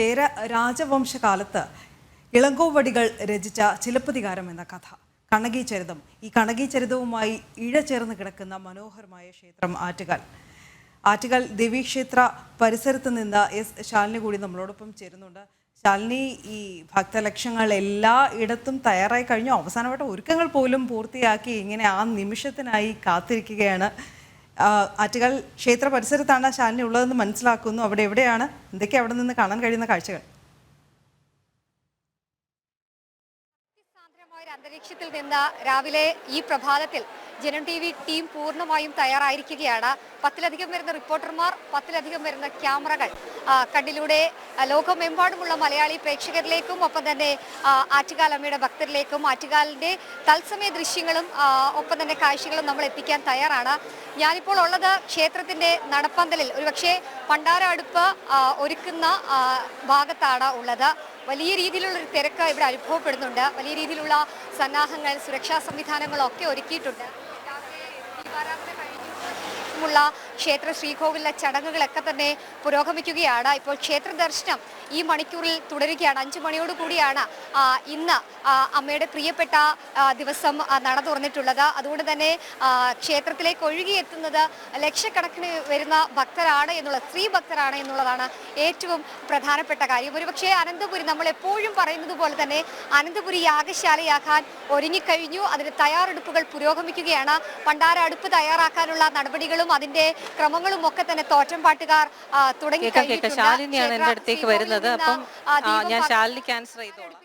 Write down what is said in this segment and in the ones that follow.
ചേര രാജവംശകാലത്ത് ഇളങ്കോവടികൾ രചിച്ച ചിലപ്പതികാരം എന്ന കഥ. കണകി ചരിതം. ഈ കണകി ചരിതവുമായി ഇഴചേർന്ന് കിടക്കുന്ന മനോഹരമായ ക്ഷേത്രം ആറ്റുകാൽ. ആറ്റുകാൽ ദേവീക്ഷേത്ര പരിസരത്ത് നിന്ന് എസ് ശാലിനി കൂടി നമ്മളോടൊപ്പം ചേരുന്നുണ്ട്. ശാലിനി ഈ ഭക്തലക്ഷങ്ങൾ എല്ലാ ഇടത്തും തയ്യാറായി കഴിഞ്ഞു. അവസാനമായിട്ട് ഒരുക്കങ്ങൾ പോലും പൂർത്തിയാക്കി ഇങ്ങനെ ആ നിമിഷത്തിനായി കാത്തിരിക്കുകയാണ്. ആറ്റുകാൽ ക്ഷേത്ര പരിസരത്താണ് ശാലിനി ഉള്ളതെന്ന് മനസ്സിലാക്കുന്നു. അവിടെ എവിടെയാണ്? എന്തൊക്കെ അവിടെ നിന്ന് കാണാൻ കഴിയുന്ന കാഴ്ചകൾ? അന്തരീക്ഷത്തിൽ നിന്ന് രാവിലെ ഈ പ്രഭാതത്തിൽ ജനം ടി വി ടീം പൂർണമായും തയ്യാറായിരിക്കുകയാണ്. പത്തിലധികം വരുന്ന റിപ്പോർട്ടർമാർ പത്തിലധികം വരുന്ന ക്യാമറകൾ കണ്ണിലൂടെ ലോകമെമ്പാടുമുള്ള മലയാളി പ്രേക്ഷകരിലേക്കും ഒപ്പം തന്നെ ആറ്റുകാൽ അമ്മയുടെ ഭക്തരിലേക്കും ആറ്റുകാലിന്റെ തത്സമയ ദൃശ്യങ്ങളും ഒപ്പം തന്നെ കാഴ്ചകളും നമ്മൾ എത്തിക്കാൻ തയ്യാറാണ്. ഞാനിപ്പോൾ ഉള്ളത് ക്ഷേത്രത്തിന്റെ നടപ്പന്തലിൽ. ഒരുപക്ഷെ പണ്ടാര അടുപ്പ് ഒരുക്കുന്ന ഭാഗത്താണ് ഉള്ളത്. വലിയ രീതിയിലുള്ള ഒരു തിരക്ക് ഇവിടെ അനുഭവപ്പെടുന്നുണ്ട്. വലിയ രീതിയിലുള്ള സന്നാഹങ്ങൾ സുരക്ഷാ സംവിധാനങ്ങളൊക്കെ ഒരുക്കിയിട്ടുണ്ട്. ശേഷമുള്ള ക്ഷേത്ര ശ്രീകോവിലിലെ ചടങ്ങുകളൊക്കെ തന്നെ പുരോഗമിക്കുകയാണ്. ഇപ്പോൾ ക്ഷേത്ര ദർശനം ഈ മണിക്കൂറിൽ തുടരുകയാണ്. അഞ്ചു മണിയോട് കൂടിയാണ് ഇന്ന് അമ്മയുടെ പ്രിയപ്പെട്ട ദിവസം നട തുറന്നിട്ടുള്ളത്. അതുകൊണ്ട് തന്നെ ക്ഷേത്രത്തിലേക്ക് ഒഴുകിയെത്തുന്നത് ലക്ഷക്കണക്കിന് വരുന്ന ഭക്തരാണ് എന്നുള്ള സ്ത്രീ ഭക്തരാണ് എന്നുള്ളതാണ് ഏറ്റവും പ്രധാനപ്പെട്ട കാര്യം. ഒരുപക്ഷെ അനന്തപുരി നമ്മൾ എപ്പോഴും പറയുന്നത് പോലെ തന്നെ അനന്തപുരി യാഗശാലയാക്കാൻ ഒരുങ്ങിക്കഴിഞ്ഞു. അതിന് തയ്യാറെടുപ്പുകൾ പുരോഗമിക്കുകയാണ്. പണ്ടാര അടുപ്പ് തയ്യാറാക്കാനുള്ള നടപടികളും അതിന്റെ ക്രമങ്ങളും ഒക്കെ തന്നെ തോറ്റംപാട്ടുകാർ തുടങ്ങി ശാലിനിയാണ് എന്റെ അടുത്തേക്ക് വരുന്നത്. അപ്പം ഞാൻ ശാലിനി ക്യാൻസർ ചെയ്തോളാം.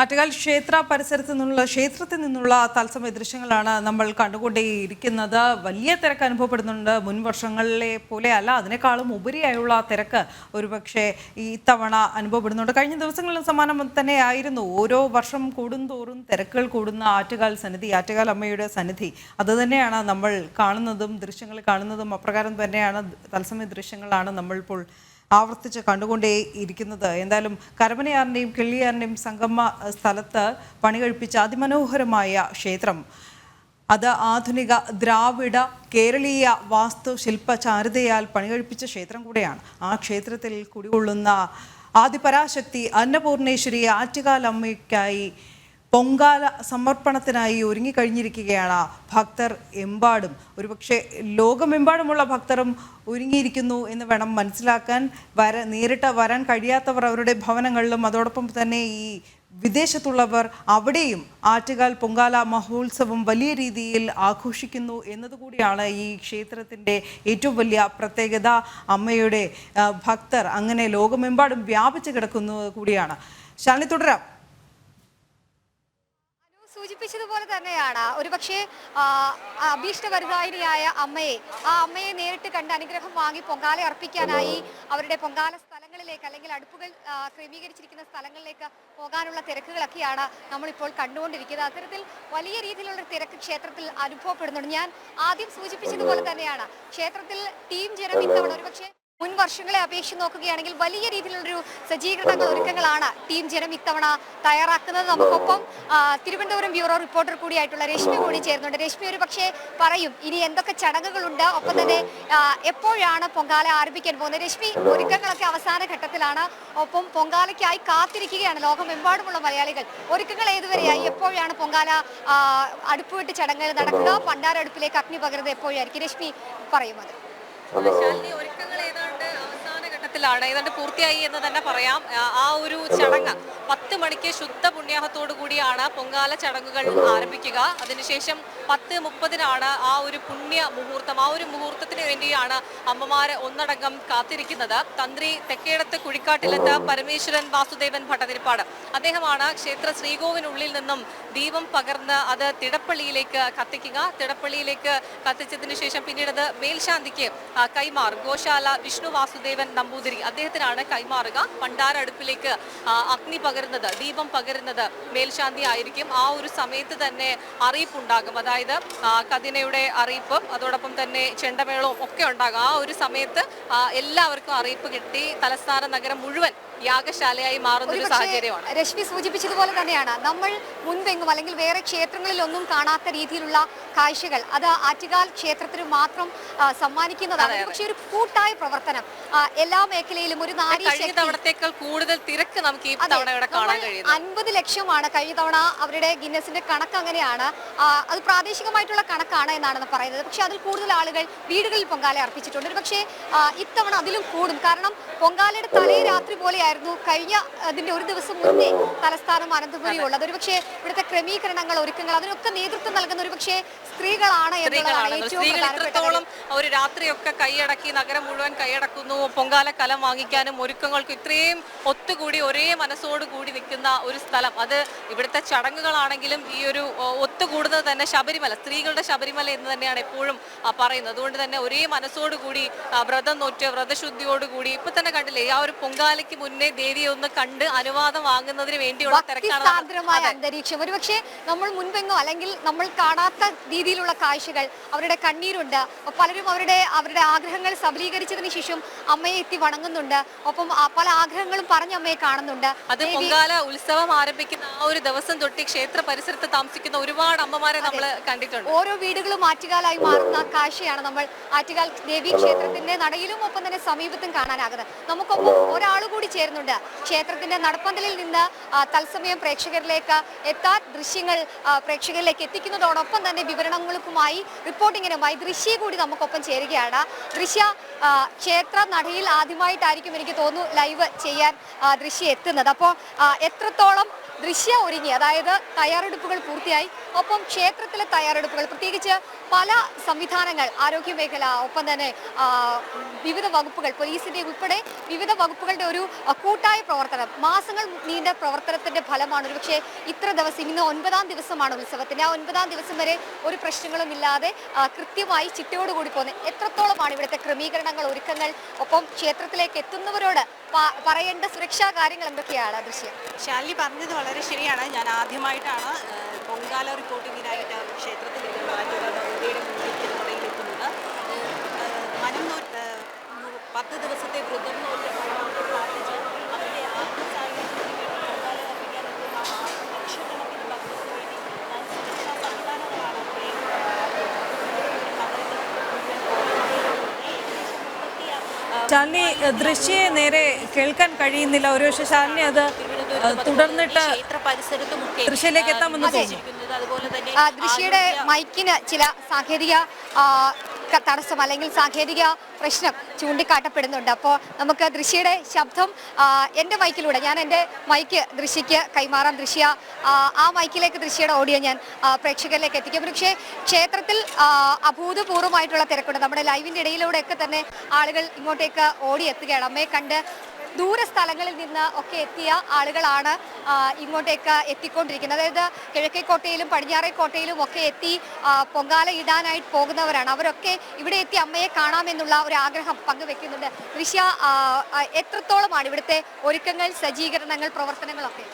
ആറ്റുകാൽ ക്ഷേത്ര പരിസരത്ത് നിന്നുള്ള ക്ഷേത്രത്തിൽ നിന്നുള്ള തത്സമയ ദൃശ്യങ്ങളാണ് നമ്മൾ കണ്ടുകൊണ്ടേയിരിക്കുന്നത്. വലിയ തിരക്ക് അനുഭവപ്പെടുന്നുണ്ട്. മുൻ വർഷങ്ങളിലെ പോലെ അല്ല അതിനേക്കാളും ഉപരിയായുള്ള തിരക്ക് ഒരുപക്ഷെ ഈ തവണ അനുഭവപ്പെടുന്നുണ്ട്. കഴിഞ്ഞ ദിവസങ്ങളിലും സമാനം തന്നെയായിരുന്നു ഓരോ വർഷം കൂടുന്തോറും തിരക്കുകൾ കൂടുന്ന ആറ്റുകാൽ സന്നിധി ആറ്റുകാൽ അമ്മയുടെ സന്നിധി. അതുതന്നെയാണ് നമ്മൾ കാണുന്നതും ദൃശ്യങ്ങൾ കാണുന്നതും അപ്രകാരം തന്നെയാണ് തത്സമയ ദൃശ്യങ്ങളാണ് നമ്മൾ ഇപ്പോൾ ആവർത്തിച്ച് കണ്ടുകൊണ്ടേ ഇരിക്കുന്നത്. എന്തായാലും കരമനയാറിന്റെയും കിള്ളിയാറിന്റെയും സംഗമ സ്ഥലത്ത് പണി കഴിപ്പിച്ച അതിമനോഹരമായ ക്ഷേത്രം. അത് ആധുനിക ദ്രാവിഡ കേരളീയ വാസ്തു പണി പണികഴിപ്പിച്ച ക്ഷേത്രം കൂടെയാണ്. ആ ക്ഷേത്രത്തിൽ കുടികൊള്ളുന്ന ആദിപരാശക്തി അന്നപൂർണേശ്വരി ആറ്റുകാൽ അമ്മയ്ക്കായി പൊങ്കാല സമർപ്പണത്തിനായി ഒരുങ്ങിക്കഴിഞ്ഞിരിക്കുകയാണ് ഭക്തർ എമ്പാടും. ഒരുപക്ഷെ ലോകമെമ്പാടുമുള്ള ഭക്തരും ഒരുങ്ങിയിരിക്കുന്നു എന്ന് വേണം മനസ്സിലാക്കാൻ. വര നേരിട്ട് വരാൻ കഴിയാത്തവർ അവരുടെ ഭവനങ്ങളിലും അതോടൊപ്പം തന്നെ ഈ വിദേശത്തുള്ളവർ അവിടെയും ആറ്റുകാൽ പൊങ്കാല മഹോത്സവം വലിയ രീതിയിൽ ആഘോഷിക്കുന്നു എന്നതുകൂടിയാണ് ഈ ക്ഷേത്രത്തിന്റെ ഏറ്റവും വലിയ പ്രത്യേകത. അമ്മയുടെ ഭക്തർ അങ്ങനെ ലോകമെമ്പാടും വ്യാപിച്ചു കിടക്കുന്നത് കൂടിയാണ്. ശാലിനി തുടരാം. സൂചിപ്പിച്ചതുപോലെ തന്നെയാണ്. ഒരുപക്ഷെ അഭീഷ്ട അഭീഷ്ടവരുതായിനിയായ അമ്മയെ ആ അമ്മയെ നേരിട്ട് കണ്ട് അനുഗ്രഹം വാങ്ങി പൊങ്കാല അർപ്പിക്കാനായി അവരുടെ പൊങ്കാല സ്ഥലങ്ങളിലേക്ക് അല്ലെങ്കിൽ അടുപ്പുകൾ ക്രമീകരിച്ചിരിക്കുന്ന സ്ഥലങ്ങളിലേക്ക് പോകാനുള്ള തിരക്കുകളൊക്കെയാണ് നമ്മളിപ്പോൾ കണ്ടുകൊണ്ടിരിക്കുന്നത്. അത്തരത്തിൽ വലിയ രീതിയിലുള്ള തിരക്ക് ക്ഷേത്രത്തിൽ അനുഭവപ്പെടുന്നുണ്ട്. ഞാൻ ആദ്യം സൂചിപ്പിച്ചതുപോലെ തന്നെയാണ്. ക്ഷേത്രത്തിൽ ടീം ജനം ഇത്തവണ ഒരുപക്ഷെ മുൻ വർഷങ്ങളെ അപേക്ഷിച്ച് നോക്കുകയാണെങ്കിൽ വലിയ രീതിയിലുള്ളൊരു സജ്ജീകരണങ്ങൾ ഒരുക്കങ്ങളാണ് ടീം ജനം ഇത്തവണ തയ്യാറാക്കുന്നത്. നമുക്കൊപ്പം തിരുവനന്തപുരം ബ്യൂറോ റിപ്പോർട്ടർ കൂടിയായിട്ടുള്ള രശ്മി കൂടി ചേരുന്നുണ്ട്. രശ്മി ഒരു പക്ഷേ പറയും ഇനി എന്തൊക്കെ ചടങ്ങുകളുണ്ട്? ഒപ്പം തന്നെ എപ്പോഴാണ് പൊങ്കാല ആരംഭിക്കാൻ പോകുന്നത്? രശ്മി ഒരുക്കങ്ങളൊക്കെ അവസാന ഘട്ടത്തിലാണ്. ഒപ്പം പൊങ്കാലയ്ക്കായി കാത്തിരിക്കുകയാണ്. ലോകമെമ്പാടുമുള്ള മലയാളികൾ. ഒരുക്കങ്ങൾ ഏതുവരെയായി? എപ്പോഴാണ് പൊങ്കാല ആ, അടുപ്പുവിട്ട് ചടങ്ങുകൾ നടക്കുക? പണ്ടാരടുപ്പിലേക്ക് അഗ്നി പകരുന്നത് എപ്പോഴായിരിക്കും? രശ്മി പറയും അത് ശാലിനി ഘട്ടത്തിലാണ്. ഏതാണ്ട് പൂർത്തിയായി എന്ന് തന്നെ പറയാം. ആ, ആ ഒരു ചടങ്ങ് പത്ത് മണിക്ക് ശുദ്ധ പുണ്യാഹത്തോടു കൂടിയാണ് പൊങ്കാല ചടങ്ങുകൾ ആരംഭിക്കുക. അതിനുശേഷം പത്ത് മുപ്പതിനാണ് ആ ഒരു പുണ്യ മുഹൂർത്തം. ആ ഒരു മുഹൂർത്തത്തിന് വേണ്ടിയാണ് അമ്മമാരെ ഒന്നടങ്കം കാത്തിരിക്കുന്നത്. തന്ത്രി തെക്കേടത്ത് കുഴിക്കാട്ടിലെത്ത പരമേശ്വരൻ വാസുദേവൻ ഭട്ടതിരിപ്പാട്. അദ്ദേഹമാണ് ക്ഷേത്ര ശ്രീകോവിനുള്ളിൽ നിന്നും ദീപം പകർന്ന് അത് തിടപ്പള്ളിയിലേക്ക് കത്തിക്കുക. തിടപ്പള്ളിയിലേക്ക് കത്തിച്ചതിന് ശേഷം പിന്നീട് അത് മേൽശാന്തിക്ക് കൈമാറും. ഗോശാല വിഷ്ണു വാസുദേവൻ നമ്പൂതിരി അദ്ദേഹത്തിനാണ് കൈമാറുക. പണ്ടാര അടുപ്പിലേക്ക് അഗ്നി പകരുന്നത് ദീപം പകരുന്നത് മേൽശാന്തി ആയിരിക്കും. ആ ഒരു സമയത്ത് തന്നെ അറിയിപ്പുണ്ടാകും. അതായത് ആ, കതിനയുടെ അറിയിപ്പും അതോടൊപ്പം തന്നെ ചെണ്ടമേളവും ഒക്കെ ഉണ്ടാകും. ആ ഒരു സമയത്ത് എല്ലാവർക്കും അറിയിപ്പ് കിട്ടി. തലസ്ഥാന നഗരം മുഴുവൻ യാഗശാലയായി മാറുന്ന ഒരു സാഹചര്യമാണ്. രശ്മി സൂചിപ്പിച്ചതുപോലെ തന്നെയാണ്. നമ്മൾ മുൻപെങ്ങും അല്ലെങ്കിൽ വേറെ ക്ഷേത്രങ്ങളിലൊന്നും കാണാത്ത രീതിയിലുള്ള കാഴ്ചകൾ അത് ആറ്റുകാൽ ക്ഷേത്രത്തിന് മാത്രം സമ്മാനിക്കുന്നതാണ്. പക്ഷേ ഒരു കൂട്ടായ പ്രവർത്തനം. എല്ലാ മേഖലയിലും ഒരു തവണത്തേക്കാൾ കൂടുതൽ തിരക്ക് നമുക്ക് ഈ തവണ കാണാൻ അൻപത് ലക്ഷമാണ് കഴിഞ്ഞ തവണ അവരുടെ ഗിന്നസിന്റെ കണക്ക് അങ്ങനെയാണ്. അത് പ്രാദേശികമായിട്ടുള്ള കണക്കാണ് എന്നാണ് പറയുന്നത്. പക്ഷെ അതിൽ കൂടുതൽ ആളുകൾ വീടുകളിൽ പൊങ്കാല അർപ്പിച്ചിട്ടുണ്ട്. പക്ഷേ ഇത്തവണ അതിലും കൂടും. കാരണം പൊങ്കാലയുടെ തലേ രാത്രി പോലെയായിരുന്നു കഴിഞ്ഞ അതിന്റെ ഒരു ദിവസം മുന്നേ തലസ്ഥാനം അനന്തപുരി ഉള്ളത്. ഒരുപക്ഷെ ഇവിടുത്തെ ക്രമീകരണങ്ങൾ ഒരുക്കങ്ങൾ അതിനൊക്കെ നേതൃത്വം നൽകുന്ന ഒരു പക്ഷേ സ്ത്രീകളാണ് എന്നുള്ളതാണ് സ്ത്രീകളാണ് ഏറ്റവും. ഒരു രാത്രിയൊക്കെ കൈയടക്കി നഗരം മുഴുവൻ കൈയടക്കുന്നു പൊങ്കാല കലം വാങ്ങിക്കാനും ഒരുക്കങ്ങൾക്ക് ഇത്രയും ഒത്തുകൂടി ഒരേ മനസ്സോട് കൂടി നിൽക്കുന്ന ഒരു സ്ഥലം. അത് ഇവിടുത്തെ ചടങ്ങുകളാണെങ്കിലും ഈ ഒരു ഒത്തുകൂടുന്നത് തന്നെ ശബരിമല സ്ത്രീകളുടെ ശബരിമല എന്ന് തന്നെയാണ് എപ്പോഴും പറയുന്നത്. അതുകൊണ്ട് തന്നെ ഒരേ മനസ്സോടുകൂടി വ്രതം നോറ്റ് വ്രതശുദ്ധിയോടുകൂടി ഇപ്പൊ തന്നെ കണ്ടില്ലേ ആ ഒരു പൊങ്കാലയ്ക്ക് മുന്നേ ദേവിയെ ഒന്ന് കണ്ട് അനുവാദം വാങ്ങുന്നതിന് വേണ്ടിയുള്ള തിരക്കാണ് അന്തരീക്ഷം. ഒരുപക്ഷെ നമ്മൾ മുൻപെങ്ങോ അല്ലെങ്കിൽ നമ്മൾ കാണാത്ത രീതിയിലുള്ള കാഴ്ചകൾ അവരുടെ കണ്ണീരുണ്ട്. പലരും അവരുടെ അവരുടെ ആഗ്രഹങ്ങൾ സബലീകരിച്ചതിന് ശേഷം അമ്മയെ എത്തി വണങ്ങുന്നുണ്ട്. ഒപ്പം പല ആഗ്രഹങ്ങളും പറഞ്ഞ അമ്മയെ കാണുന്നുണ്ട്. അത് പൊങ്കാല ഉത്സവം ആരംഭിക്കുന്ന ആ ഒരു ദിവസം തൊട്ട് ക്ഷേത്ര പരിസരത്ത് താമസിക്കുന്ന ഒരുപാട് അമ്മമാരെ നമ്മൾ കണ്ടിട്ടുണ്ട്. ഓരോ വീടുകളും ആറ്റുകാലായി മാറുന്ന കാഴ്ചയാണ് നമ്മൾ ആറ്റുകാൽ ദേവി ക്ഷേത്രത്തിന്റെ നടയിലും ഒപ്പം തന്നെ സമീപത്തും കാണാനാകുന്നത്. നമുക്കൊപ്പം ഒരാൾ കൂടി ചേരുന്നുണ്ട്. ക്ഷേത്രത്തിന്റെ നടപ്പന്തലിൽ നിന്ന് തത്സമയം പ്രേക്ഷകരിലേക്ക് എത്താൻ ദൃശ്യങ്ങൾ പ്രേക്ഷകരിലേക്ക് എത്തിക്കുന്നതോടൊപ്പം തന്നെ വിവരണങ്ങൾക്കുമായി റിപ്പോർട്ടിങ്ങിനുമായി ദൃശ്യ കൂടി നമുക്കൊപ്പം ചേരുകയാണ്. ദൃശ്യ ക്ഷേത്ര നടയിൽ ആദ്യമായിട്ടായിരിക്കും എനിക്ക് തോന്നുന്നു ലൈവ് ചെയ്യാൻ ദൃശ്യ എത്തുന്നത്. അപ്പോൾ എത്രത്തോളം ദൃശ്യ ഒരുങ്ങി അതായത് തയ്യാറെടുപ്പുകൾ പൂർത്തിയായി ഒപ്പം ക്ഷേത്രത്തിലെ തയ്യാറെടുപ്പുകൾ പ്രത്യേകിച്ച് പല സംവിധാനങ്ങൾ ആരോഗ്യ മേഖല ഒപ്പം തന്നെ വിവിധ വകുപ്പുകൾ പോലീസിന്റെ ഉൾപ്പെടെ വിവിധ വകുപ്പുകളുടെ ഒരു കൂട്ടായ പ്രവർത്തനം. മാസങ്ങൾ നീണ്ട പ്രവർത്തനത്തിന്റെ ഫലമാണ്. ഒരുപക്ഷെ ഇത്ര ദിവസം ഇന്ന് ഒൻപതാം ദിവസമാണ് ഉത്സവത്തിന്റെ ആ ഒൻപതാം ദിവസം വരെ ഒരു പ്രശ്നങ്ങളും ഇല്ലാതെ കൃത്യമായി ചിട്ടയോടുകൂടി പോകുന്നത് എത്രത്തോളമാണ് ഇവിടുത്തെ ക്രമീകരണങ്ങൾ ഒരുക്കങ്ങൾ ഒപ്പം ക്ഷേത്രത്തിലേക്ക് എത്തുന്നവരോട് പറയേണ്ട സുരക്ഷാ കാര്യങ്ങൾ എന്തൊക്കെയാണ്? ദൃശ്യം ശാലി പറഞ്ഞത് വളരെ ശരിയാണ്. ഞാൻ ആദ്യമായിട്ടാണ് പൊങ്കാല റിപ്പോർട്ടിങ്ങിനായിട്ട് ക്ഷേത്രത്തിൽ മനം പത്ത് ദിവസത്തെ വ്രതം നോറ്റ് ഭഗവാനെ പ്രാർത്ഥിച്ച് അവരുടെ ആത്മസായുധത്തിന് വേണ്ടി പൊങ്കാല അർപ്പിക്കാൻ എത്തുന്ന ആ ലക്ഷക്കണക്കിന് ഭക്തർക്ക് വേണ്ടി ഞാൻ സുരക്ഷാ സംവിധാനങ്ങളാണ് ഇവിടെ ശാലിനി ദൃശ്യയെ നേരെ കേൾക്കാൻ കഴിയുന്നില്ല ഒരു പക്ഷേ ശാലിനി അത് തുടർന്നിട്ട് ദൃശ്യയിലേക്ക് എത്താമെന്ന് തോന്നുന്നു. ദൃശ്യയുടെ മൈക്കിന് ചില സാങ്കേതിക തടസ്സം അല്ലെങ്കിൽ സാങ്കേതിക പ്രശ്നം ചൂണ്ടിക്കാട്ടപ്പെടുന്നുണ്ട്. അപ്പോൾ നമുക്ക് ദൃശ്യയുടെ ശബ്ദം എന്റെ മൈക്കിലൂടെ ഞാൻ എന്റെ മൈക്ക് ദൃശ്യയ്ക്ക് കൈമാറാം. ദൃശ്യ ആ, മൈക്കിലേക്ക് ദൃശ്യയുടെ ഓഡിയോ ഞാൻ പ്രേക്ഷകരിലേക്ക് എത്തിക്കും. പക്ഷേ ക്ഷേത്രത്തിൽ അഭൂതപൂർവമായിട്ടുള്ള തിരക്കുണ്ട്. നമ്മുടെ ലൈവിന്റെ ഇടയിലൂടെയൊക്കെ തന്നെ ആളുകൾ ഇങ്ങോട്ടേക്ക് ഓടിയെത്തുകയാണ്. അമ്മയെ കണ്ട് ദൂര സ്ഥലങ്ങളിൽ നിന്ന് ഒക്കെ എത്തിയ ആളുകളാണ് ഇങ്ങോട്ടേക്ക് എത്തിക്കൊണ്ടിരിക്കുന്നത്. അതായത് കിഴക്കേക്കോട്ടയിലും പടിഞ്ഞാറേക്കോട്ടയിലും ഒക്കെ എത്തി പൊങ്കാല ഇടാനായിട്ട് പോകുന്നവരാണ്. അവരൊക്കെ ഇവിടെ എത്തി അമ്മയെ കാണാമെന്നുള്ള ഒരു ആഗ്രഹം പങ്കുവെക്കുന്നുണ്ട്. ഋഷ്യ എത്രത്തോളമാണ് ഇവിടുത്തെ ഒരുക്കങ്ങൾ സജ്ജീകരണങ്ങൾ പ്രവർത്തനങ്ങളൊക്കെ?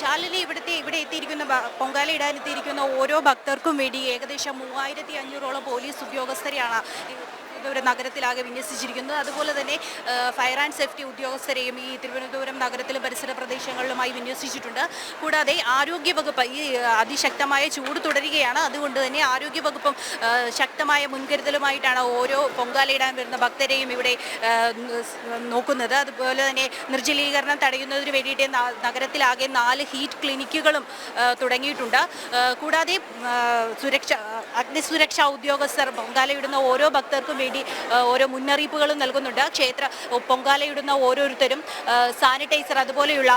ശാലിനി ഇവിടുത്തെ ഇവിടെ എത്തിയിരിക്കുന്ന പൊങ്കാല ഇടാൻ എത്തിയിരിക്കുന്ന ഓരോ ഭക്തർക്കും വേണ്ടി ഏകദേശം മൂവായിരത്തി അഞ്ഞൂറോളം പോലീസ് ഉദ്യോഗസ്ഥരെയാണ് തിരുവനന്തപുരം നഗരത്തിലാകെ വിന്യസിച്ചിരിക്കുന്നത് അതുപോലെ തന്നെ ഫയർ ആൻഡ് സേഫ്റ്റി ഉദ്യോഗസ്ഥരെയും ഈ തിരുവനന്തപുരം നഗരത്തിലും പരിസര പ്രദേശങ്ങളിലുമായി വിന്യസിച്ചിട്ടുണ്ട്. കൂടാതെ ആരോഗ്യ വകുപ്പ് ഈ അതിശക്തമായ ചൂട് തുടരുകയാണ്. അതുകൊണ്ട് തന്നെ ആരോഗ്യ വകുപ്പും ശക്തമായ മുൻകരുതലുമായിട്ടാണ് ഓരോ പൊങ്കാലയിടാൻ വരുന്ന ഭക്തരെയും ഇവിടെ നോക്കുന്നത്. അതുപോലെ തന്നെ നിർജലീകരണം തടയുന്നതിന് വേണ്ടിയിട്ട് നഗരത്തിലാകെ നാല് ഹീറ്റ് ക്ലിനിക്കുകളും തുടങ്ങിയിട്ടുണ്ട്. കൂടാതെ സുരക്ഷ അഗ്നിസുരക്ഷാ ഉദ്യോഗസ്ഥർ പൊങ്കാലയിടുന്ന ഓരോ ഭക്തർക്കും വേണ്ടി ഏഹ് ഓരോ മുന്നറിയിപ്പുകളും നൽകുന്നുണ്ട്. ക്ഷേത്ര പൊങ്കാലയിടുന്ന ഓരോരുത്തരും സാനിറ്റൈസർ അതുപോലെയുള്ള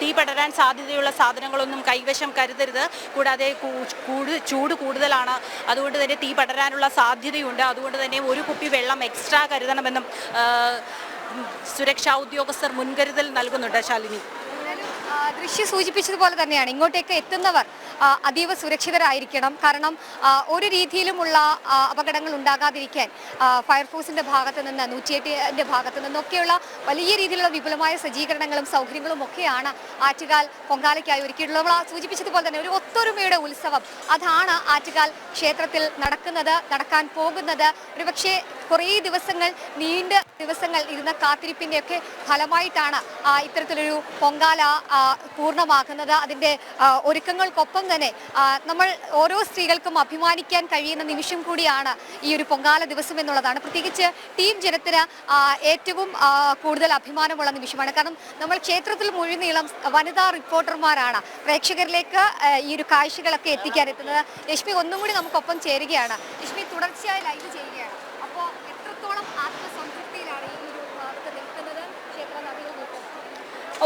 തീ പടരാൻ സാധ്യതയുള്ള സാധനങ്ങളൊന്നും കൈവശം കരുതരുത്. കൂടാതെ ചൂട് കൂടുതലാണ്. അതുകൊണ്ട് തന്നെ തീ പടരാനുള്ള സാധ്യതയുണ്ട്. അതുകൊണ്ട് തന്നെ ഒരു കുപ്പി വെള്ളം എക്സ്ട്രാ കരുതണമെന്നും സുരക്ഷാ ഉദ്യോഗസ്ഥർ മുൻകരുതൽ നൽകുന്നുണ്ട് ശാലിനി. ദൃശ്യ സൂചിപ്പിച്ചതുപോലെ തന്നെയാണ്. ഇങ്ങോട്ടേക്ക് എത്തുന്നവർ അതീവ സുരക്ഷിതരായിരിക്കണം. കാരണം ഒരു രീതിയിലുമുള്ള അപകടങ്ങൾ ഉണ്ടാകാതിരിക്കാൻ ഫയർഫോഴ്സിന്റെ ഭാഗത്ത് നിന്ന് നൂറ്റിയെട്ടിന്റെ ഭാഗത്ത് നിന്നൊക്കെയുള്ള വലിയ രീതിയിലുള്ള വിപുലമായ സജ്ജീകരണങ്ങളും സൗകര്യങ്ങളും ഒക്കെയാണ് ആറ്റുകാൽ പൊങ്കാലയ്ക്കായി ഒരുക്കിയിട്ടുള്ളത്. നമ്മൾ സൂചിപ്പിച്ചതുപോലെ തന്നെ ഒരു ഒത്തൊരുമയുടെ ഉത്സവം അതാണ് ആറ്റുകാൽ ക്ഷേത്രത്തിൽ നടക്കുന്നത് നടക്കാൻ പോകുന്നത്. ഒരുപക്ഷെ കുറേ ദിവസങ്ങൾ നീണ്ട ദിവസങ്ങൾ ഇരുന്ന കാത്തിരിപ്പിന്റെയൊക്കെ ഫലമായിട്ടാണ് ഇത്തരത്തിലൊരു പൊങ്കാല പൂർണമാകുന്നത്. അതിന്റെ ഒരുക്കങ്ങൾക്കൊപ്പം തന്നെ നമ്മൾ ഓരോ സ്ത്രീകൾക്കും അഭിമാനിക്കാൻ കഴിയുന്ന നിമിഷം കൂടിയാണ് ഈ ഒരു പൊങ്കാല ദിവസം എന്നുള്ളതാണ്. പ്രത്യേകിച്ച് ടീം ജനത്തിന് ഏറ്റവും കൂടുതൽ അഭിമാനമുള്ള നിമിഷമാണ്. കാരണം നമ്മൾ ക്ഷേത്രത്തിൽ മുഴുനീളം വനിതാ റിപ്പോർട്ടർമാരാണ് പ്രേക്ഷകരിലേക്ക് ഈ ഒരു കാഴ്ചകളൊക്കെ എത്തിക്കാൻ എത്തുന്നത്. രശ്മി ഒന്നും കൂടി നമുക്കൊപ്പം ചേരുകയാണ്. രശ്മി തുടർച്ചയായി ലൈവ് ചെയ്യുകയാണ്. അപ്പോൾ എത്രത്തോളം ആത്മസംതൃപ്തിയിലാണ് ഈ ഒരു ഭാഗത്ത് നിൽക്കുന്നത് ക്ഷേത്ര നദികൾ നിൽക്കുന്നത്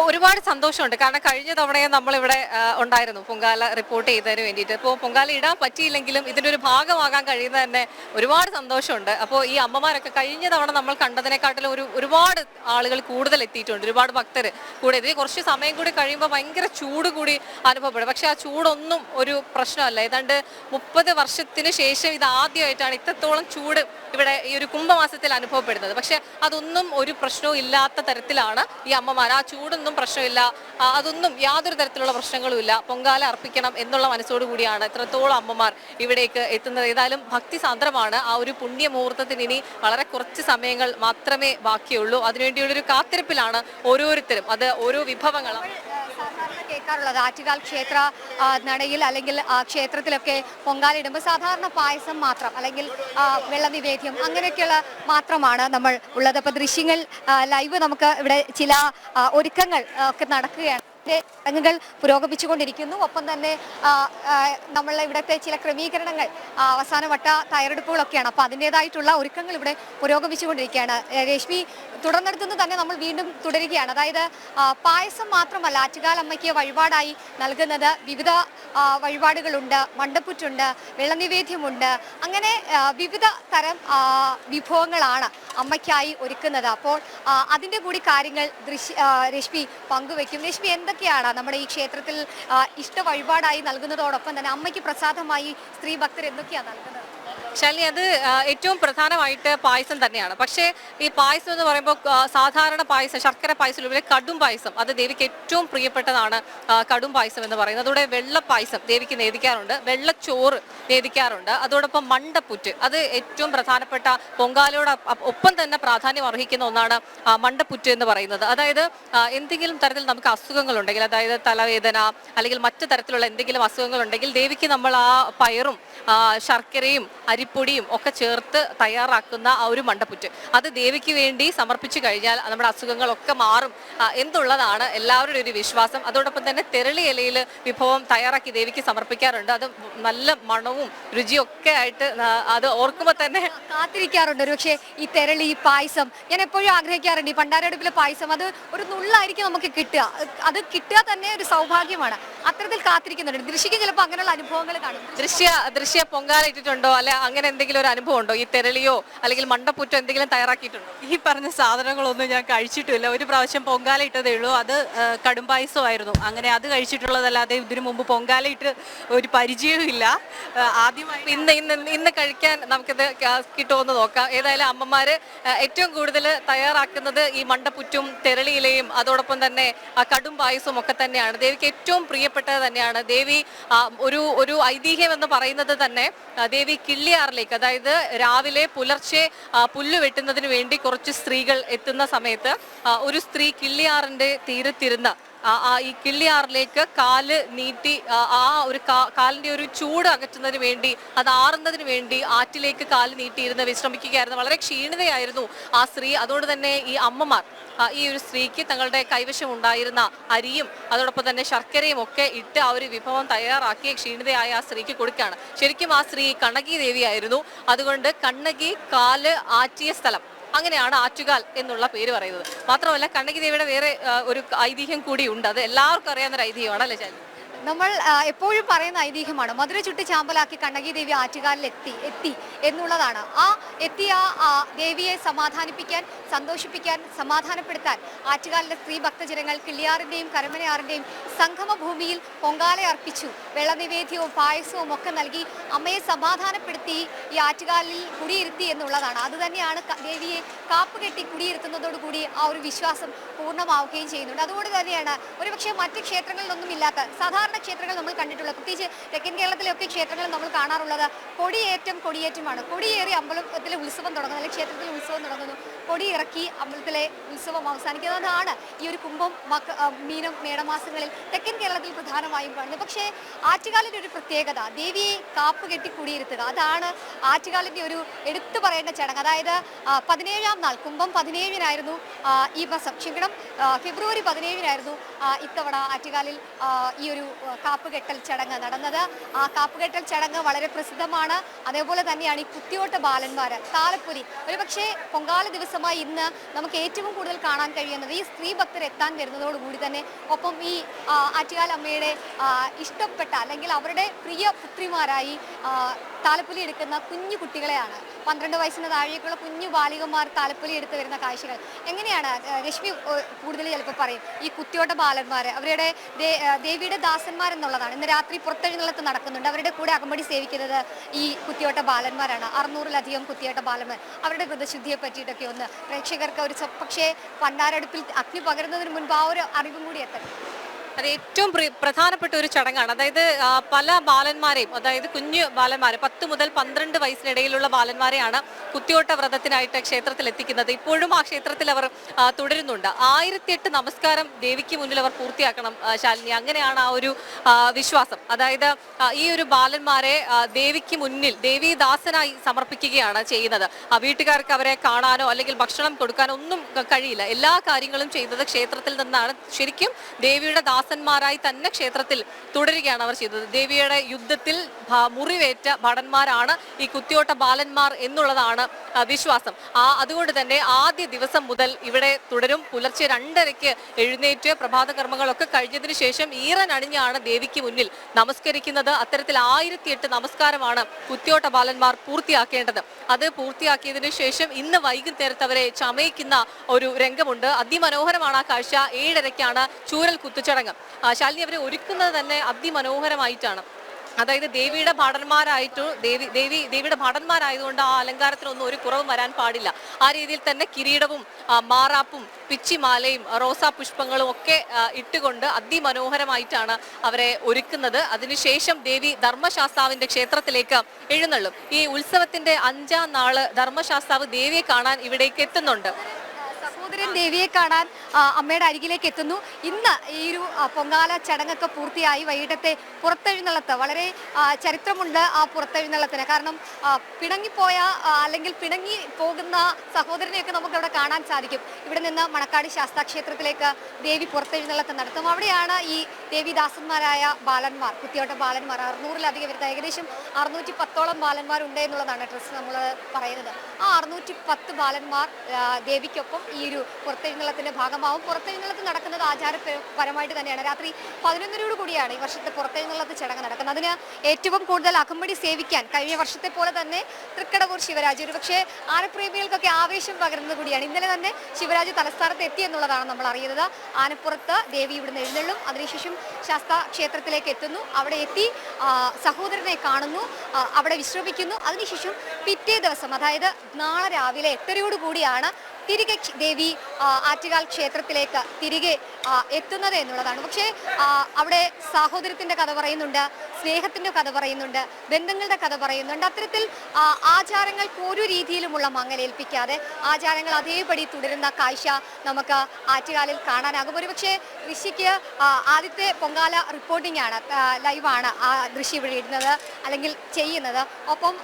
ഒരുപാട് സന്തോഷമുണ്ട്. കാരണം കഴിഞ്ഞ തവണയും നമ്മളിവിടെ ഉണ്ടായിരുന്നു. പൊങ്കാല റിപ്പോർട്ട് ചെയ്തതിന് വേണ്ടിയിട്ട്. ഇപ്പോൾ പൊങ്കാല ഇടാൻ പറ്റിയില്ലെങ്കിലും ഇതിന്റെ ഒരു ഭാഗമാകാൻ കഴിയുന്നത് തന്നെ ഒരുപാട് സന്തോഷമുണ്ട്. അപ്പോൾ ഈ അമ്മമാരൊക്കെ കഴിഞ്ഞ തവണ നമ്മൾ കണ്ടതിനെക്കാട്ടിലും ഒരു ഒരുപാട് ആളുകൾ കൂടുതൽ എത്തിയിട്ടുണ്ട്. ഒരുപാട് ഭക്തർ കൂടെ ഇതിൽ കുറച്ച് സമയം കൂടി കഴിയുമ്പോൾ ഭയങ്കര ചൂട് കൂടി അനുഭവപ്പെടും. പക്ഷേ ആ ചൂടൊന്നും ഒരു പ്രശ്നമല്ല. ഏതാണ്ട് മുപ്പത് വർഷത്തിന് ശേഷം ഇത് ആദ്യമായിട്ടാണ് ഇത്രത്തോളം ചൂട് ഇവിടെ ഈ ഒരു കുംഭമാസത്തിൽ അനുഭവപ്പെടുന്നത്. പക്ഷേ അതൊന്നും ഒരു പ്രശ്നവും ഇല്ലാത്ത തരത്തിലാണ് ഈ അമ്മമാർ ആ ചൂടൊന്നും പ്രശ്നമില്ല. ആ, അതൊന്നും യാതൊരു തരത്തിലുള്ള പ്രശ്നങ്ങളും ഇല്ല പൊങ്കാല അർപ്പിക്കണം എന്നുള്ള മനസ്സോടു കൂടിയാണ് എത്രത്തോളം അമ്മമാർ ഇവിടേക്ക് എത്തുന്നത്. ഏതായാലും ഭക്തി സാന്ദ്രമാണ്. ആ ഒരു പുണ്യ മുഹൂർത്തത്തിന് ഇനി വളരെ കുറച്ച് സമയങ്ങൾ മാത്രമേ ബാക്കിയുള്ളൂ. അതിനുവേണ്ടിയുള്ളൊരു കാത്തിരിപ്പിലാണ് ഓരോരുത്തരും. അത് ഓരോ വിഭവങ്ങളും. ഏഹ് സാധാരണ കേൾക്കാറുള്ളത്. ആറ്റുകാൽ ക്ഷേത്ര നടയിൽ അല്ലെങ്കിൽ ക്ഷേത്രത്തിലൊക്കെ പൊങ്കാലിടുമ്പോൾ സാധാരണ പായസം മാത്രം അല്ലെങ്കിൽ വെള്ള നിവേദ്യം അങ്ങനെയൊക്കെയുള്ള മാത്രമാണ് നമ്മൾ ഉള്ളത്. അപ്പോൾ ദൃശ്യങ്ങൾ ലൈവ് നമുക്ക് ഇവിടെ ചില ഒരുക്കങ്ങൾ ഒക്കെ നടക്കുകയാണ്. ചടങ്ങുകൾ പുരോഗമിച്ചുകൊണ്ടിരിക്കുന്നു. ഒപ്പം തന്നെ നമ്മൾ ഇവിടുത്തെ ചില ക്രമീകരണങ്ങൾ അവസാനവട്ട തയ്യാറെടുപ്പുകളൊക്കെയാണ്. അപ്പോൾ അതിന്റെതായിട്ടുള്ള ഒരുക്കങ്ങൾ ഇവിടെ പുരോഗമിച്ചുകൊണ്ടിരിക്കുകയാണ്. രശ്മി തുടർന്നെടുത്തുനിന്ന് തന്നെ നമ്മൾ വീണ്ടും തുടരുകയാണ്. അതായത് പായസം മാത്രമല്ല ആറ്റുകാലമ്മയ്ക്ക് വഴിപാടായി നൽകുന്നത് വിവിധ വഴിപാടുകളുണ്ട്. മണ്ടപ്പുറ്റുണ്ട് വെള്ളനിവേദ്യമുണ്ട്. അങ്ങനെ വിവിധ തരം വിഭവങ്ങളാണ് അമ്മയ്ക്കായി ഒരുക്കുന്നത്. അപ്പോൾ അതിന്റെ കൂടി കാര്യങ്ങൾ ദൃശ്യ രശ്മി പങ്കുവെക്കും. രശ്മി എന്തൊക്കെയാണ് നമ്മുടെ ഈ ക്ഷേത്രത്തിൽ ഇഷ്ട വഴിപാടായി നൽകുന്നതോടൊപ്പം തന്നെ അമ്മയ്ക്ക് പ്രസാദമായി സ്ത്രീ ഭക്തർ എന്തൊക്കെയാണ് നൽകുന്നത്? ശാലിനി അത് ഏറ്റവും പ്രധാനമായിട്ട് പായസം തന്നെയാണ്. പക്ഷേ ഈ പായസം എന്ന് പറയുമ്പോൾ സാധാരണ പായസം ശർക്കര പായസം ഉപരി കടും പായസം അത് ദേവിക്ക് ഏറ്റവും പ്രിയപ്പെട്ടതാണ് കടും പായസം എന്ന് പറയുന്നത്. അതോടെ വെള്ള പായസം ദേവിക്ക് നേദിക്കാറുണ്ട് വെള്ളച്ചോറ് നേദിക്കാറുണ്ട് അതോടൊപ്പം മണ്ടപ്പുറ്റ് അത് ഏറ്റവും പ്രധാനപ്പെട്ട പൊങ്കാലയോട് ഒപ്പം തന്നെ പ്രാധാന്യം അർഹിക്കുന്ന ഒന്നാണ് മണ്ടപ്പുറ്റ് എന്ന് പറയുന്നത്. അതായത് എന്തെങ്കിലും തരത്തിൽ നമുക്ക് അസുഖങ്ങളുണ്ടെങ്കിൽ അതായത് തലവേദന അല്ലെങ്കിൽ മറ്റു തരത്തിലുള്ള എന്തെങ്കിലും അസുഖങ്ങളുണ്ടെങ്കിൽ ദേവിക്ക് നമ്മൾ ആ പയറും ശർക്കരയും ശർക്കരയും അരിപ്പൊടിയും ഒക്കെ ചേർത്ത് തയ്യാറാക്കുന്ന ആ ഒരു മണ്ടപ്പുറ്റ്. അത് ദേവിക്ക് വേണ്ടി സമർപ്പിച്ചു കഴിഞ്ഞാൽ നമ്മുടെ അസുഖങ്ങളൊക്കെ മാറും. എന്നുള്ളതാണ് എല്ലാവരുടെ ഒരു വിശ്വാസം. അതോടൊപ്പം തന്നെ തെരളി ഇലയിൽ വിഭവം തയ്യാറാക്കി ദേവിക്ക് സമർപ്പിക്കാറുണ്ട്. അത് നല്ല മണവും രുചിയൊക്കെ ഒക്കെ ആയിട്ട് അത് ഓർക്കുമ്പോൾ തന്നെ കാത്തിരിക്കാറുണ്ട്. ഒരു പക്ഷേ ഈ തെരളി പായസം ഞാൻ എപ്പോഴും ആഗ്രഹിക്കാറുണ്ട്. ഈ പണ്ടാരടുപ്പിലെ പായസം അത് ഒരു നുള്ളായിരിക്കും നമുക്ക് കിട്ടുക. അത് കിട്ടുക തന്നെ ഒരു സൗഭാഗ്യമാണ്. അത്തരത്തിൽ കാത്തിരിക്കുന്നുണ്ട്. ദൃശ്യക്ക് ചിലപ്പോൾ അങ്ങനെയുള്ള അനുഭവങ്ങൾ കാണും. ദൃശ്യ ദൃശ്യ പൊങ്കാല ഇട്ടിട്ടുണ്ടോ? അല്ലെ അങ്ങനെ എന്തെങ്കിലും ഒരു അനുഭവം ഉണ്ടോ? ഈ തെരളിയോ അല്ലെങ്കിൽ മണ്ടപ്പുറ്റോ എന്തെങ്കിലും തയ്യാറാക്കിയിട്ടുണ്ടോ? ഈ പറഞ്ഞ സാധനങ്ങളൊന്നും ഞാൻ കഴിച്ചിട്ടില്ല. ഒരു പ്രാവശ്യം പൊങ്കാല ഇട്ടതേ ഉള്ളൂ. അത് കടുംപായസമായിരുന്നു അങ്ങനെ അത് കഴിച്ചിട്ടുള്ളതല്ലാതെ ഇതിനു മുമ്പ് പൊങ്കാല ഇട്ട് ഒരു പരിചയവും ഇല്ല ആദ്യമായി ഇന്ന് ഇന്ന് ഇന്ന് കഴിക്കാൻ നമുക്കിത് കിട്ടുമെന്ന് കിട്ടുമോ നോക്കാം. ഏതായാലും അമ്മമാര് ഏറ്റവും കൂടുതൽ തയ്യാറാക്കുന്നത് ഈ മണ്ടപ്പുറ്റും തെരളിയിലയും അതോടൊപ്പം തന്നെ ആ കടും പായസവും ഒക്കെ തന്നെയാണ്. ദേവിക്ക് ഏറ്റവും പ്രിയപ്പെട്ടത് തന്നെയാണ്. ദേവി ഒരു ഒരു ഐതിഹ്യം എന്ന് പറയുന്നത് തന്നെ ദേവി ദേവി കിള്ളിയാറിലേക്ക് അതായത് രാവിലെ പുലർച്ചെ പുല്ല് വെട്ടുന്നതിന് വേണ്ടി കുറച്ച് സ്ത്രീകൾ എത്തുന്ന സമയത്ത് ഒരു സ്ത്രീ കിള്ളിയാറിന്റെ തീരത്തിരുന്ന് ഈ കിള്ളിയാറിലേക്ക് കാൽ നീട്ടി ആ ഒരു കാലിന്റെ ഒരു ചൂട് അകറ്റുന്നതിന് വേണ്ടി അത് ആറുന്നതിന് വേണ്ടി ആറ്റിലേക്ക് കാൽ നീട്ടിയിരുന്ന് വിശ്രമിക്കുകയായിരുന്നു. വളരെ ക്ഷീണിതയായിരുന്നു ആ സ്ത്രീ. അതുകൊണ്ട് തന്നെ ഈ അമ്മമാർ ഈ ഒരു സ്ത്രീക്ക് തങ്ങളുടെ കൈവശം ഉണ്ടായിരുന്ന അരിയും അതോടൊപ്പം തന്നെ ശർക്കരയും ഒക്കെ ഇട്ട് ആ ഒരു വിഭവം തയ്യാറാക്കി ക്ഷീണിതയായ ആ സ്ത്രീക്ക് കൊടുക്കുകയാണ്. ശരിക്കും ആ സ്ത്രീ കണ്ണകി ദേവിയായിരുന്നു അതുകൊണ്ട് കണ്ണകി കാൽ ആറ്റിയ സ്ഥലം അങ്ങനെയാണ് ആറ്റുകാൽ എന്നുള്ള പേര് പറയുന്നത്. മാത്രമല്ല കണ്ണകി ദേവിയുടെ വേറെ ഒരു ഐതിഹ്യം കൂടി ഉണ്ട്. അത് എല്ലാവർക്കും അറിയാവുന്ന ഒരു ഐതിഹ്യമാണ് അല്ലേ ചാലി നമ്മൾ എപ്പോഴും പറയുന്ന ഐതിഹ്യമാണ്. മധുര ചുട്ടി ചാമ്പലാക്കി കണ്ണകി ദേവി ആറ്റുകാലിൽ എത്തി എത്തി എന്നുള്ളതാണ്. ആ എത്തിയ ആ ദേവിയെ സമാധാനിപ്പിക്കാൻ സന്തോഷിപ്പിക്കാൻ സമാധാനപ്പെടുത്താൻ ആറ്റുകാലിലെ സ്ത്രീ ഭക്തജനങ്ങൾ കിള്ളിയാറിന്റെയും കരമനയാറിന്റെയും സംഗമ ഭൂമിയിൽ പൊങ്കാല അർപ്പിച്ചു. വെള്ളനിവേദ്യവും പായസവും ഒക്കെ നൽകി അമ്മയെ സമാധാനപ്പെടുത്തി ഈ ആറ്റുകാലിൽ കുടിയിരുത്തി എന്നുള്ളതാണ്. അതുതന്നെയാണ് ദേവിയെ കാപ്പുകെട്ടി കുടിയിരുത്തുന്നതോടുകൂടി ആ ഒരു വിശ്വാസം പൂർണമാവുകയും ചെയ്യുന്നുണ്ട്. അതുകൊണ്ട് തന്നെയാണ് ഒരുപക്ഷെ മറ്റ് ക്ഷേത്രങ്ങളിലൊന്നും ഇല്ലാത്ത സാധാരണ ക്ഷേത്രങ്ങൾ നമ്മൾ കണ്ടിട്ടുള്ളത്. പ്രത്യേകിച്ച് തെക്കൻ കേരളത്തിലൊക്കെ ക്ഷേത്രങ്ങൾ നമ്മൾ കാണാറുള്ളത് കൊടിയേറ്റം കൊടിയേറ്റമാണ്. കൊടിയേറി അമ്പലത്തിലെ ഉത്സവം തുടങ്ങുന്നു. അല്ലെങ്കിൽ ക്ഷേത്രത്തിലെ ഉത്സവം തുടങ്ങുന്നു. കൊടി ഇറക്കി അമ്പലത്തിലെ ഉത്സവം അവസാനിക്കുന്നതാണ് ഈ ഒരു കുംഭം മക്ക മീനം മേടമാസങ്ങളിൽ തെക്കൻ കേരളത്തിൽ പ്രധാനമായും കാണുന്നത്. പക്ഷേ ആറ്റുകാലിന്റെ ഒരു പ്രത്യേകത ദേവിയെ കാപ്പ് കെട്ടി കുടിയിരുത്തുക. അതാണ് ആറ്റുകാലിന്റെ ഒരു എടുത്തു പറയേണ്ട ചടങ്ങ്. അതായത് പതിനേഴാം നാൾ കുംഭം പതിനേഴിനായിരുന്നു ഈ മാസം. ക്ഷമിക്കണം ഫെബ്രുവരി പതിനേഴിനായിരുന്നു ഇത്തവണ ആറ്റുകാലിൽ ഈ ഒരു കാപ്പുകെട്ടൽ ചടങ്ങ് നടന്നത്. ആ കാപ്പുകെട്ടൽ ചടങ്ങ് വളരെ പ്രസിദ്ധമാണ്. അതേപോലെ തന്നെയാണ് ഈ കുത്തിയോട്ട ബാലന്മാർ താലപ്പൊലി. ഒരുപക്ഷെ പൊങ്കാല ദിവസമായി ഇന്ന് നമുക്ക് ഏറ്റവും കൂടുതൽ കാണാൻ കഴിയുന്നത് ഈ സ്ത്രീ ഭക്തർ എത്താൻ വരുന്നതോടുകൂടി തന്നെ ഒപ്പം ഈ ആറ്റുകാലമ്മയുടെ ഇഷ്ടപ്പെട്ട അല്ലെങ്കിൽ അവരുടെ പ്രിയ പുത്രിമാരായി താലപ്പൊലി എടുക്കുന്ന കുഞ്ഞു കുട്ടികളെയാണ്. പന്ത്രണ്ട് വയസ്സിന് താഴേക്കുള്ള കുഞ്ഞു ബാലികമാർ താലപ്പൊലി എടുത്ത് വരുന്ന കാഴ്ചകൾ. എങ്ങനെയാണ് രശ്മി കൂടുതൽ ചിലപ്പോൾ പറയും ഈ കുത്തിയോട്ട ബാലന്മാർ അവരുടെ ദേവിയുടെ ദാസന്മാർ എന്നുള്ളതാണ് ഇന്ന് രാത്രി പുറത്തെഴുന്നള്ളത്ത് നടക്കുന്നുണ്ട്. അവരുടെ കൂടെ അകമ്പടി സേവിക്കുന്നത് ഈ കുത്തിയോട്ട ബാലന്മാരാണ്. അറുന്നൂറിലധികം കുത്തിയോട്ട ബാലന്മാർ. അവരുടെ വ്രതശുദ്ധിയെ പറ്റിയിട്ടൊക്കെ ഒന്ന് പ്രേക്ഷകർക്ക് ഒരു പക്ഷേ പണ്ടാരടുപ്പിൽ അഗ്നി പകരുന്നതിന് മുൻപ് ആ ഒരു അറിവും കൂടി എത്തണം അത് ഏറ്റവും പ്രധാനപ്പെട്ട ഒരു ചടങ്ങാണ്. അതായത് പല ബാലന്മാരെയും അതായത് കുഞ്ഞു ബാലന്മാരെ പത്ത് മുതൽ പന്ത്രണ്ട് വയസ്സിനിടയിലുള്ള ബാലന്മാരെയാണ് കുത്തിയോട്ട വ്രതത്തിനായിട്ട് ക്ഷേത്രത്തിൽ എത്തിക്കുന്നത് ഇപ്പോഴും ആ ക്ഷേത്രത്തിൽ അവർ തുടരുന്നുണ്ട്. ആയിരത്തിയെട്ട് നമസ്കാരം ദേവിക്ക് മുന്നിൽ അവർ പൂർത്തിയാക്കണം ശാലിനി. അങ്ങനെയാണ് ആ ഒരു വിശ്വാസം. അതായത് ഈ ഒരു ബാലന്മാരെ ദേവിക്ക് മുന്നിൽ ദേവീദാസനായി സമർപ്പിക്കുകയാണ് ചെയ്യുന്നത്. ആ, വീട്ടുകാർക്ക് അവരെ കാണാനോ അല്ലെങ്കിൽ ഭക്ഷണം കൊടുക്കാനോ ഒന്നും കഴിയില്ല. എല്ലാ കാര്യങ്ങളും ചെയ്യുന്നത് ക്ഷേത്രത്തിൽ നിന്നാണ്. ശരിക്കും ദേവിയുടെ ദാസന്മാരായി തന്നെ ക്ഷേത്രത്തിൽ തുടരുകയാണ് അവർ ചെയ്തത്. ദേവിയുടെ യുദ്ധത്തിൽ മുറിവേറ്റ ഭടന്മാരാണ് ഈ കുത്തിയോട്ട ബാലന്മാർ എന്നുള്ളതാണ് വിശ്വാസം. ആ അതുകൊണ്ട് തന്നെ ആദ്യ ദിവസം മുതൽ ഇവിടെ തുടരും. പുലർച്ചെ രണ്ടരയ്ക്ക് എഴുന്നേറ്റ് പ്രഭാത കർമ്മങ്ങളൊക്കെ കഴിഞ്ഞതിന് ശേഷം ഈറൻ അണിഞ്ഞാണ് ദേവിക്ക് മുന്നിൽ നമസ്കരിക്കുന്നത്. അത്തരത്തിൽ ആയിരത്തിയെട്ട് നമസ്കാരമാണ് കുത്തിയോട്ട ബാലന്മാർ പൂർത്തിയാക്കേണ്ടത്. അത് പൂർത്തിയാക്കിയതിനു ശേഷം ഇന്ന് വൈകുന്നേരത്ത് അവരെ ചമയിക്കുന്ന ഒരു രംഗമുണ്ട്. അതിമനോഹരമാണ് ആ കാഴ്ച. ഏഴരയ്ക്കാണ് ചൂരൽ കുത്തുചടങ്ങ്. ശാലിനി അവരെ ഒരുക്കുന്നത് തന്നെ അതിമനോഹരമായിട്ടാണ്. അതായത് ദേവിയുടെ ഭടന്മാരായിട്ടു ദേവി ദേവി ദേവിയുടെ ഭടന്മാരായതുകൊണ്ട് ആ അലങ്കാരത്തിനൊന്നും ഒരു കുറവും വരാൻ പാടില്ല. ആ രീതിയിൽ തന്നെ കിരീടവും മാറാപ്പും പിച്ചിമാലയും റോസാ പുഷ്പങ്ങളും ഒക്കെ ഇട്ടുകൊണ്ട് അതിമനോഹരമായിട്ടാണ് അവരെ ഒരുക്കുന്നത്. അതിനുശേഷം ദേവി ധർമ്മശാസ്താവിന്റെ ക്ഷേത്രത്തിലേക്ക് എഴുന്നള്ളും. ഈ ഉത്സവത്തിന്റെ അഞ്ചാം നാൾ ധർമ്മശാസ്താവ് ദേവിയെ കാണാൻ ഇവിടേക്ക് എത്തുന്നുണ്ട്. സഹോദരൻ ദേവിയെ കാണാൻ അമ്മയുടെ അരികിലേക്ക് എത്തുന്നു. ഇന്ന് ഈ ഒരു പൊങ്കാല ചടങ്ങൊക്കെ പൂർത്തിയായി. വൈകിട്ടത്തെ പുറത്തെഴുന്നള്ളത്ത് വളരെ ചരിത്രമുണ്ട് ആ പുറത്തെഴുന്നള്ളത്തിന്. കാരണം പിണങ്ങിപ്പോയ അല്ലെങ്കിൽ പിണങ്ങി പോകുന്ന സഹോദരനെയൊക്കെ നമുക്ക് അവിടെ കാണാൻ സാധിക്കും. ഇവിടെ നിന്ന് മണക്കാട് ശാസ്താക്ഷേത്രത്തിലേക്ക് ദേവി പുറത്തെഴുന്നള്ളത്ത് നടത്തും. അവിടെയാണ് ഈ ദേവിദാസന്മാരായ ബാലന്മാർ കുത്തിയോട്ട ബാലന്മാർ. അറുന്നൂറിലധികം വരുന്ന ഏകദേശം അറുന്നൂറ്റി പത്തോളം ബാലന്മാരുണ്ട് എന്നുള്ളതാണ് ട്രസ്റ്റ് നമ്മൾ പറയുന്നത്. ആ അറുന്നൂറ്റി പത്ത് ബാലന്മാർ ദേവിക്കൊപ്പം ഈ ഒരു പുറത്തെഴുന്നള്ളത്തിന്റെ ഭാഗമാവും. പുറത്തെഴുന്നള്ളത്ത് നടക്കുന്നത് ആചാരപരമായിട്ട് തന്നെയാണ്. രാത്രി പതിനൊന്നരയോട് കൂടിയാണ് ഈ വർഷത്തെ പുറത്തെഴുന്നള്ളത്ത് ചടങ്ങ് നടക്കുന്നത്. അതിന് ഏറ്റവും കൂടുതൽ അകമ്പടി സേവിക്കാൻ കഴിഞ്ഞ വർഷത്തെ പോലെ തന്നെ തൃക്കടവൂർ ശിവരാജ്. ഒരു പക്ഷേ ആനപ്രേമികൾക്കൊക്കെ ആവേശം പകരുന്നത് കൂടിയാണ്. ഇന്നലെ തന്നെ ശിവരാജ് തലസ്ഥാനത്ത് എത്തി എന്നുള്ളതാണ് നമ്മൾ അറിയുന്നത്. ആനപ്പുറത്ത് ദേവി ഇവിടുന്ന് എഴുന്നള്ളും. അതിനുശേഷം ശാസ്ത ക്ഷേത്രത്തിലേക്ക് എത്തുന്നു. അവിടെ എത്തി സഹോദരനെ കാണുന്നു അവിടെ വിശ്രമിക്കുന്നു. അതിനുശേഷം പിറ്റേ ദിവസം അതായത് നാളെ രാവിലെ എട്ടരയോട് കൂടിയാണ് തിരികെ ദേവി ആ, ആറ്റുകാൽ ക്ഷേത്രത്തിലേക്ക് തിരികെ എത്തുന്നത് എന്നുള്ളതാണ്. പക്ഷേ അവിടെ സാഹോദര്യത്തിന്റെ കഥ പറയുന്നുണ്ട് സ്നേഹത്തിന്റെ കഥ പറയുന്നുണ്ട് ബന്ധങ്ങളുടെ കഥ പറയുന്നുണ്ട്. അത്തരത്തിൽ ആചാരങ്ങൾക്ക് ഒരു രീതിയിലുമുള്ള മങ്ങലേൽപ്പിക്കാതെ ആചാരങ്ങൾ അതേപടി തുടരുന്ന കാഴ്ച നമുക്ക് ആറ്റുകാലിൽ കാണാനാകും. ഒരുപക്ഷെ ഋഷിക്ക് ആദ്യത്തെ പൊങ്കാല റിപ്പോർട്ടിംഗ് ആണ് ലൈവാണ് ആ ദൃശ്യം ഇവിടെ ഇടുന്നത് അല്ലെങ്കിൽ ചെയ്യുന്നത്. ഒപ്പം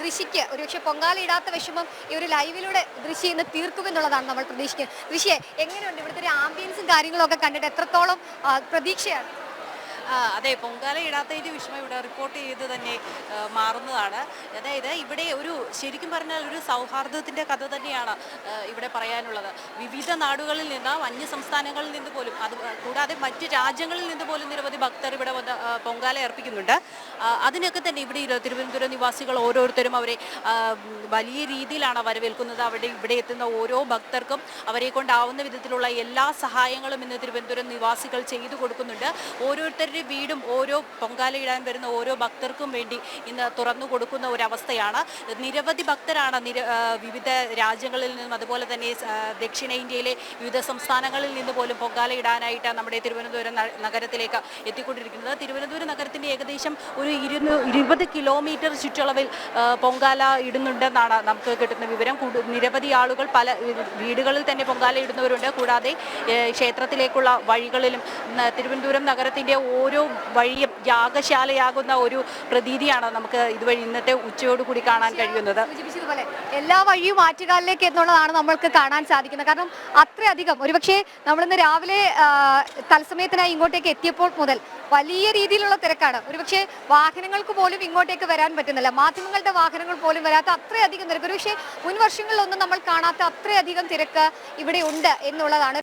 ആ, ദൃശ്യക്ക് ഒരുപക്ഷെ പൊങ്കാല ഇടാത്ത വിഷമം ഈ ഒരു ലൈവിലൂടെ ദൃശ്യ ഇന്ന് തീർക്കുമെന്നുള്ളതാണ് നമ്മൾ പ്രതീക്ഷിക്കുന്നത്. ദൃശ്യ എങ്ങനെയുണ്ട് ഇവിടുത്തെ ഒരു ആംബിയൻസും കാര്യങ്ങളും ഒക്കെ കണ്ടിട്ട് എത്രത്തോളം പ്രതീക്ഷയാണ്? അതെ പൊങ്കാല ഇടാത്തതിന്റെ വിഷമം ഇവിടെ റിപ്പോർട്ട് ചെയ്ത് തന്നെ മാറുന്നതാണ്. അതായത് ഇവിടെ ഒരു ശരിക്കും പറഞ്ഞാൽ ഒരു സൗഹാർദ്ദത്തിന്റെ കഥ തന്നെയാണ് ഇവിടെ പറയാനുള്ളത്. വിവിധ നാടുകളിൽ നിന്ന് അന്യ സംസ്ഥാനങ്ങളിൽ നിന്ന് പോലും അത് കൂടാതെ മറ്റ് രാജ്യങ്ങളിൽ നിന്ന് പോലും നിരവധി ഭക്തർ ഇവിടെ വന്ന് പൊങ്കാല അർപ്പിക്കുന്നുണ്ട്. അതിനൊക്കെ തന്നെ ഇവിടെ തിരുവനന്തപുരം നിവാസികൾ ഓരോരുത്തരും അവരെ വലിയ രീതിയിലാണ് വരവേൽക്കുന്നത്. അവിടെ ഇവിടെ എത്തുന്ന ഓരോ ഭക്തർക്കും അവരെ കൊണ്ടാവുന്ന വിധത്തിലുള്ള എല്ലാ സഹായങ്ങളും ഇന്ന് തിരുവനന്തപുരം നിവാസികൾ ചെയ്തു കൊടുക്കുന്നുണ്ട്. ഓരോരുത്തരുടെ വീടും ഓരോ പൊങ്കാല ഇടാൻ വരുന്ന ഓരോ ഭക്തർക്കും വേണ്ടി ഇന്ന് തുറന്നു കൊടുക്കുന്ന ഒരവസ്ഥയാണ്. നിരവധി ഭക്തരാണ് വിവിധ രാജ്യങ്ങളിൽ നിന്നും അതുപോലെ തന്നെ ദക്ഷിണേന്ത്യയിലെ വിവിധ സംസ്ഥാനങ്ങളിൽ നിന്ന് പോലും പൊങ്കാല ഇടാനായിട്ട് നമ്മുടെ തിരുവനന്തപുരം നഗരത്തിലേക്ക് എത്തിക്കൊണ്ടിരിക്കുന്നത്. തിരുവനന്തപുരം നഗരത്തിന്റെ ഏകദേശം ഒരു ഇരുന്നൂ ഇരുപത് കിലോമീറ്റർ ചുറ്റളവിൽ പൊങ്കാല ഇടുന്നുണ്ടെന്നാണ് നമുക്ക് കിട്ടുന്ന വിവരം. നിരവധി ആളുകൾ പല വീടുകളിൽ തന്നെ പൊങ്കാല ഇടുന്നവരുണ്ട്. കൂടാതെ ക്ഷേത്രത്തിലേക്കുള്ള വഴികളിലും തിരുവനന്തപുരം നഗരത്തിന്റെ ഓരോ വഴിയും യാഗശാലയാകുന്ന ഒരു പ്രതീതിയാണ് നമുക്ക് ഇതുവഴി ഇന്നത്തെ ഉച്ചയോടുകൂടി കാണാൻ കഴിയുന്നത്. എല്ലാ വഴിയും ആറ്റുകാലിലേക്ക് എന്നുള്ളതാണ് നമ്മൾക്ക് കാണാൻ സാധിക്കുന്നത്. കാരണം അത്രയധികം ഒരുപക്ഷെ നമ്മളിന്ന് രാവിലെ തത്സമയത്തിനായി ഇങ്ങോട്ടേക്ക് എത്തിയപ്പോൾ മുതൽ വലിയ രീതിയിലുള്ള തിരക്കാണ്. ഒരുപക്ഷെ വാഹനങ്ങൾക്ക് പോലും ഇങ്ങോട്ടേക്ക് വരാൻ പറ്റുന്നില്ല. മാധ്യമങ്ങളുടെ വാഹനങ്ങൾ പോലും വരാത്ത അത്രയധികം തിരക്ക്. ഒരുപക്ഷെ മുൻ വർഷങ്ങളിലൊന്നും നമ്മൾ കാണാത്ത അത്രയധികം തിരക്ക് ഇവിടെ ഉണ്ട് എന്നുള്ളതാണ്.